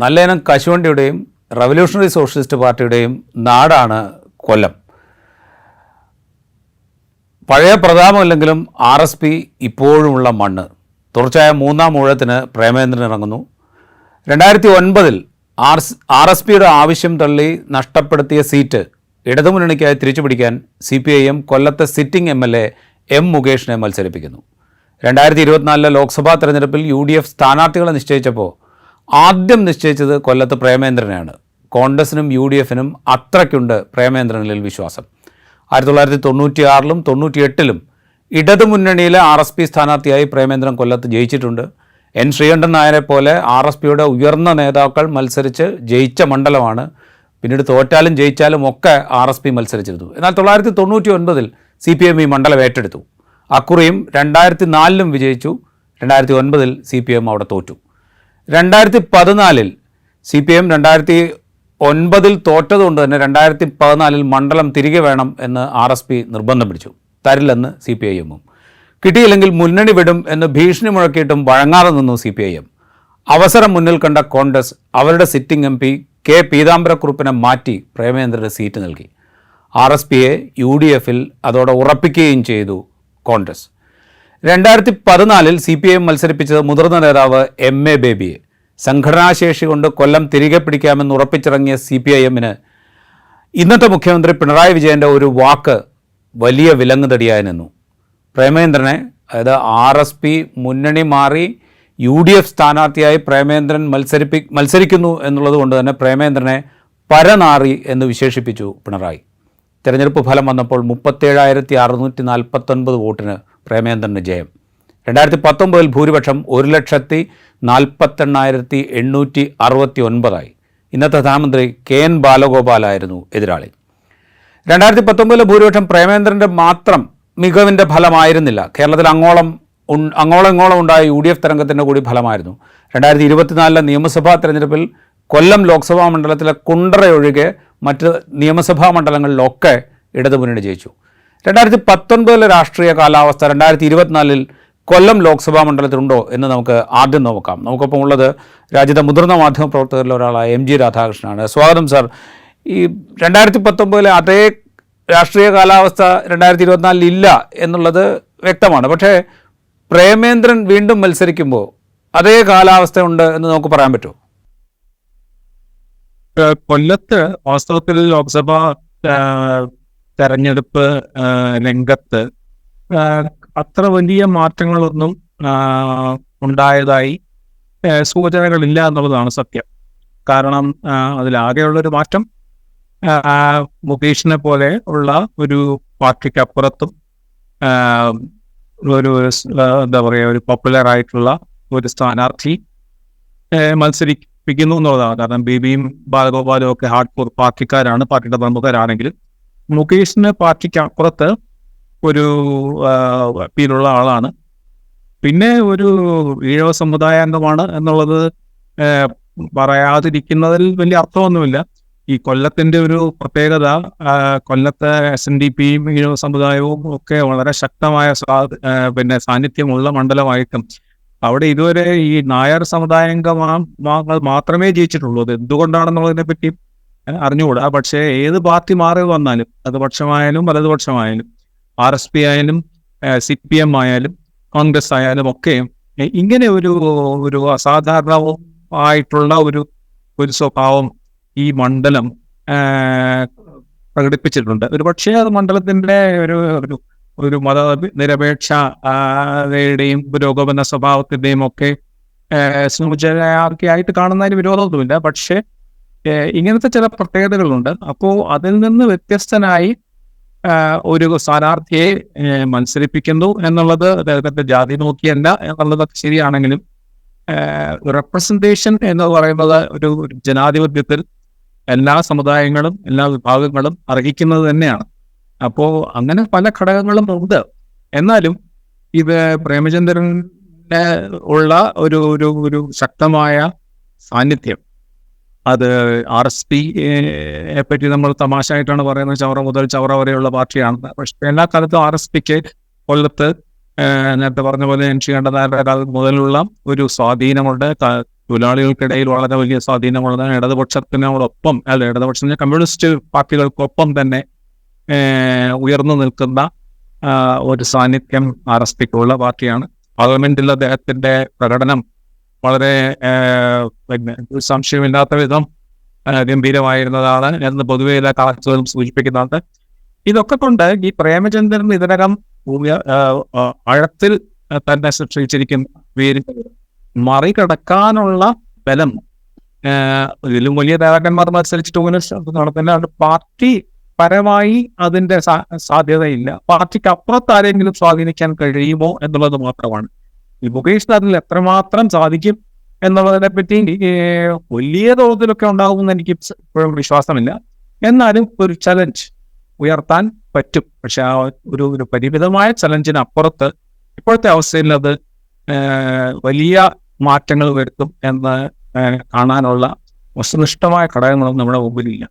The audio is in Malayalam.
നല്ലേനം കശുവണ്ടിയുടെയും റവല്യൂഷണറി സോഷ്യലിസ്റ്റ് പാർട്ടിയുടെയും നാടാണ് കൊല്ലം. പഴയ പ്രതാപമല്ലെങ്കിലും ആർ എസ് പി ഇപ്പോഴുമുള്ള മണ്ണ്. തുടർച്ചയായ മൂന്നാം ഊഴത്തിന് പ്രേമേന്ദ്രൻ ഇറങ്ങുന്നു. രണ്ടായിരത്തി ഒൻപതിൽ ആർ ആർ എസ് പിയുടെ ആവശ്യം തള്ളി നഷ്ടപ്പെടുത്തിയ സീറ്റ് ഇടതുമുന്നണിക്കായി തിരിച്ചുപിടിക്കാൻ സി പി ഐ എം കൊല്ലത്തെ sitting M L A M മുകേഷിനെ മത്സരിപ്പിക്കുന്നു. രണ്ടായിരത്തി ഇരുപത്തിനാലിലെ ലോക്സഭാ തെരഞ്ഞെടുപ്പിൽ യു ഡി എഫ് സ്ഥാനാർത്ഥികളെ നിശ്ചയിച്ചപ്പോൾ ആദ്യം നിശ്ചയിച്ചത് കൊല്ലത്ത് പ്രേമേന്ദ്രനെയാണ്. കോൺഗ്രസിനും യു ഡി എഫിനും അത്രയ്ക്കുണ്ട് പ്രേമേന്ദ്രനിൽ വിശ്വാസം. ആയിരത്തി തൊള്ളായിരത്തി തൊണ്ണൂറ്റി ആറിലും തൊണ്ണൂറ്റി എട്ടിലും ഇടതുമുന്നണിയിലെ ആർ എസ് പി സ്ഥാനാർത്ഥിയായി പ്രേമേന്ദ്രൻ കൊല്ലത്ത് ജയിച്ചിട്ടുണ്ട്. എൻ ശ്രീകണ്ഠൻ നായരെ പോലെ ആർ എസ് പിയുടെ ഉയർന്ന നേതാക്കൾ മത്സരിച്ച് ജയിച്ച മണ്ഡലമാണ്. പിന്നീട് തോറ്റാലും ജയിച്ചാലും ഒക്കെ ആർ എസ് പി മത്സരിച്ചിരുന്നു. എന്നാൽ തൊള്ളായിരത്തി തൊണ്ണൂറ്റി ഒൻപതിൽ സി പി എം ഈ മണ്ഡലം ഏറ്റെടുത്തു. അക്കുറിയും രണ്ടായിരത്തി നാലിലും വിജയിച്ചു. രണ്ടായിരത്തി ഒൻപതിൽ സി പി എം അവിടെ തോറ്റു. രണ്ടായിരത്തി പതിനാലിൽ സി പി എം രണ്ടായിരത്തി ഒൻപതിൽ തോറ്റതുകൊണ്ട് തന്നെ രണ്ടായിരത്തി പതിനാലിൽ മണ്ഡലം തിരികെ വേണം എന്ന് ആർ എസ് പി നിർബന്ധം പിടിച്ചു. തരില്ലെന്ന് സി പി ഐ എമ്മും കിട്ടിയില്ലെങ്കിൽ മുന്നണി വിടും എന്ന് ഭീഷണി മുഴക്കിയിട്ടും വഴങ്ങാതെ നിന്നു സി പി ഐ എം. അവസരം മുന്നിൽ കണ്ട കോൺഗ്രസ് അവരുടെ സിറ്റിംഗ് എം പി കെ പീതാംബരക്കുറുപ്പിനെ മാറ്റി പ്രേമേന്ദ്രന് സീറ്റ് നൽകി. ആർ എസ് പിയെ യു ഡി എഫിൽ അതോടെ ഉറപ്പിക്കുകയും ചെയ്തു കോൺഗ്രസ്. രണ്ടായിരത്തി പതിനാലിൽ സി പി ഐ എം മത്സരിപ്പിച്ചത് മുതിർന്ന നേതാവ് എം എ ബേബിയെ. സംഘടനാശേഷി കൊണ്ട് കൊല്ലം തിരികെ പിടിക്കാമെന്ന് ഉറപ്പിച്ചിറങ്ങിയ സി പി ഐ എമ്മിന് ഇന്നത്തെ മുഖ്യമന്ത്രി പിണറായി വിജയന്റെ ഒരു വാക്ക് വലിയ വിലങ്ങുതടിയായി നിന്നു. പ്രേമേന്ദ്രനെ അതായത് ആർ എസ് പി മുന്നണി മാറി യു ഡി എഫ് സ്ഥാനാർത്ഥിയായി പ്രേമേന്ദ്രൻ മത്സരിപ്പി മത്സരിക്കുന്നു എന്നുള്ളത് കൊണ്ട് തന്നെ പ്രേമേന്ദ്രനെ പരനാറി എന്ന് വിശേഷിപ്പിച്ചു പിണറായി. തെരഞ്ഞെടുപ്പ് ഫലം വന്നപ്പോൾ മുപ്പത്തേഴായിരത്തി അറുന്നൂറ്റി നാൽപ്പത്തൊൻപത് വോട്ടിന് പ്രേമേന്ദ്രന് ജയം. രണ്ടായിരത്തി പത്തൊമ്പതിൽ ഭൂരിപക്ഷം ഒരു ലക്ഷത്തി നാൽപ്പത്തെണ്ണായിരത്തി എണ്ണൂറ്റി അറുപത്തി ഒൻപതായി ഇന്നത്തെ ധനമന്ത്രി കെ എൻ ബാലഗോപാലായിരുന്നു എതിരാളി. രണ്ടായിരത്തി പത്തൊമ്പതിലെ ഭൂരിപക്ഷം പ്രേമേന്ദ്രന്റെ മാത്രം മികവിന്റെ ഫലമായിരുന്നില്ല. കേരളത്തിൽ അങ്ങോളം ഉൺ- അങ്ങോളം ഇങ്ങോളം ഉണ്ടായ യു ഡി എഫ് തരംഗത്തിന്റെ കൂടി ഫലമായിരുന്നു. രണ്ടായിരത്തി ഇരുപത്തിനാലിലെ നിയമസഭാ തെരഞ്ഞെടുപ്പിൽ കൊല്ലം ലോക്സഭാ മണ്ഡലത്തിലെ കുണ്ടറയൊഴികെ മറ്റ് നിയമസഭാ മണ്ഡലങ്ങളിലൊക്കെ ഇടതുമുന്നണി ജയിച്ചു. രണ്ടായിരത്തി പത്തൊൻപതിലെ രാഷ്ട്രീയ കാലാവസ്ഥ രണ്ടായിരത്തി ഇരുപത്തിനാലിൽ കൊല്ലം ലോക്സഭാ മണ്ഡലത്തിലുണ്ടോ എന്ന് നമുക്ക് ആദ്യം നോക്കാം. നമുക്കൊപ്പം ഉള്ളത് രാജ്യത്തെ മുതിർന്ന മാധ്യമ പ്രവർത്തകരിൽ ഒരാളായ എം ജി രാധാകൃഷ്ണനാണ്. സ്വാഗതം സാർ. ഈ രണ്ടായിരത്തി പത്തൊമ്പതിലെ അതേ രാഷ്ട്രീയ കാലാവസ്ഥ രണ്ടായിരത്തി ഇരുപത്തിനാലിൽ ഇല്ല എന്നുള്ളത് വ്യക്തമാണ്. പക്ഷേ പ്രേമേന്ദ്രൻ വീണ്ടും മത്സരിക്കുമ്പോൾ അതേ കാലാവസ്ഥ ഉണ്ട് എന്ന് നമുക്ക് പറയാൻ പറ്റുമോ കൊല്ലത്ത് വാസ്തവത്തിൽ ലോക്സഭാ തെരഞ്ഞെടുപ്പ് രംഗത്ത് അത്ര വലിയ മാറ്റങ്ങളൊന്നും ഉണ്ടായതായി സൂചനകളില്ല എന്നുള്ളതാണ് സത്യം. കാരണം അതിലാകെയുള്ളൊരു മാറ്റം മുകേഷിനെ പോലെ ഉള്ള ഒരു പാർട്ടിക്ക് അപ്പുറത്തും ഒരു എന്താ പറയുക ഒരു പോപ്പുലർ ആയിട്ടുള്ള ഒരു സ്ഥാനാർത്ഥി മത്സരിപ്പിക്കുന്നു എന്നുള്ളതാണ്. കാരണം ബേബിയും ബാലഗോപാലും ഒക്കെ ഹാർഡ് കോർ പാർട്ടിക്കാരാണ് പാർട്ടിയുടെ പ്രമുഖരാണെങ്കിലും മുകേഷിന് പാർട്ടിക്ക് അപ്പുറത്ത് ഒരു അപ്പീലുള്ള ആളാണ്. പിന്നെ ഒരു ഈഴവ സമുദായാംഗമാണ് എന്നുള്ളത് പറയാതിരിക്കുന്നതിൽ വലിയ അർത്ഥമൊന്നുമില്ല. ഈ കൊല്ലത്തിന്റെ ഒരു പ്രത്യേകത കൊല്ലത്തെ എസ് എൻ ഡി പിയും ഈഴവ സമുദായവും ഒക്കെ വളരെ ശക്തമായ പിന്നെ സാന്നിധ്യമുള്ള മണ്ഡലമായിട്ടും അവിടെ ഇതുവരെ ഈ നായർ സമുദായ അംഗമാങ്ങൾ മാത്രമേ ജയിച്ചിട്ടുള്ളൂ. അത് എന്തുകൊണ്ടാണെന്നുള്ളതിനെ പറ്റി അറിഞ്ഞുകൂടാ. പക്ഷേ ഏത് പാർട്ടി മാറി വന്നാലും അത് പക്ഷമായാലും വലതുപക്ഷമായാലും ആർ എസ് പി ആയാലും സി പി എം ആയാലും കോൺഗ്രസ് ആയാലും ഒക്കെ ഇങ്ങനെ ഒരു ഒരു അസാധാരണവും ആയിട്ടുള്ള ഒരു ഒരു സ്വഭാവം ഈ മണ്ഡലം പ്രകടിപ്പിച്ചിട്ടുണ്ട്. ഒരു പക്ഷേ അത് മണ്ഡലത്തിന്റെ ഒരു ഒരു ഒരു മത നിരപേക്ഷതയുടെയും പുരോഗമന സ്വഭാവത്തിന്റെയും ഒക്കെ ഏഹ് സൂചനയായിട്ട് കാണുന്നതിന് വിരോധമൊന്നുമില്ല. പക്ഷേ ഇങ്ങനത്തെ ചില പ്രത്യേകതകളുണ്ട്. അപ്പോൾ അതിൽ നിന്ന് വ്യത്യസ്തനായി ഒരു സ്ഥാനാർത്ഥിയെ മത്സരിപ്പിക്കുന്നു എന്നുള്ളത് അദ്ദേഹത്തിന്റെ ജാതി നോക്കിയല്ല എന്നുള്ളതൊക്കെ ശരിയാണെങ്കിലും റെപ്രസെന്റേഷൻ എന്ന് പറയുന്നത് ഒരു ഒരു ജനാധിപത്യത്തിൽ എല്ലാ സമുദായങ്ങളും എല്ലാ വിഭാഗങ്ങളും അർഹിക്കുന്നത് തന്നെയാണ്. അപ്പോൾ അങ്ങനെ പല ഘടകങ്ങളും ഉണ്ട്. എന്നാലും ഇത് പ്രേമചന്ദ്രന് ഉള്ള ഒരു ഒരു ഒരു ശക്തമായ സാന്നിധ്യം അത് ആർ എസ് പി പറ്റി നമ്മൾ തമാശയായിട്ടാണ് പറയുന്നത്. ചവറ മുതൽ ചവറ വരെയുള്ള പാർട്ടിയാണ്. പക്ഷെ എല്ലാ കാലത്തും ആർ എസ് പിക്ക് കൊല്ലത്ത് നേരത്തെ പറഞ്ഞ പോലെ എൻ ശ്രീകണ്ഠനായരുടെ കാലം മുതലുള്ള ഒരു സ്വാധീനമുണ്ട്. തൊഴിലാളികൾക്കിടയിൽ വളരെ വലിയ സ്വാധീനമുള്ളത് ഇടതുപക്ഷത്തിനോടൊപ്പം അല്ല ഇടതുപക്ഷത്തിന് കമ്മ്യൂണിസ്റ്റ് പാർട്ടികൾക്കൊപ്പം തന്നെ ഉയർന്നു നിൽക്കുന്ന ഒരു സാന്നിധ്യം ആർ എസ് പിക്കുള്ള പാർട്ടിയാണ്. പാർലമെന്റിൽ അദ്ദേഹത്തിന്റെ പ്രകടനം വളരെ സംശയമില്ലാത്ത വിധം ഗംഭീരമായിരുന്നതാണ്. എന്ന് പൊതുവെ എല്ലാ കാലത്തും സൂചിപ്പിക്കുന്നുണ്ട്. ഇതൊക്കെ കൊണ്ട് ഈ പ്രേമചന്ദ്രൻ ഇതിനകം ആഴത്തിൽ തന്നെ സൃഷ്ടിച്ചിരിക്കുന്ന പേര് മറികടക്കാനുള്ള ബലം ഇതിലും വലിയ നേതാക്കന്മാർ മത്സരിച്ചിട്ട് അങ്ങനെ നടത്തുന്ന പാർട്ടി പരമായി അതിന്റെ സാധ്യതയില്ല. പാർട്ടിക്ക് അപ്പുറത്ത് ആരെങ്കിലും സ്വാധീനിക്കാൻ കഴിയുമോ എന്നുള്ളത് മാത്രമാണ്. ഈ മുകേഷ് അതിൽ എത്രമാത്രം സാധിക്കും എന്നുള്ളതിനെ പറ്റി വലിയ തോതിലൊക്കെ ഉണ്ടാകുമെന്ന് എനിക്ക് ഇപ്പോഴും വിശ്വാസമില്ല. എന്നാലും ഒരു ചലഞ്ച് ഉയർത്താൻ പറ്റും. പക്ഷെ ആ ഒരു ഒരു പരിമിതമായ ചലഞ്ചിന് അപ്പുറത്ത് ഇപ്പോഴത്തെ അവസ്ഥയിൽ അത് വലിയ മാറ്റങ്ങൾ വരുത്തും എന്ന് കാണാനുള്ള വസ്തുനിഷ്ഠമായ ഘടകങ്ങളൊന്നും നമ്മുടെ മുമ്പിലില്ല.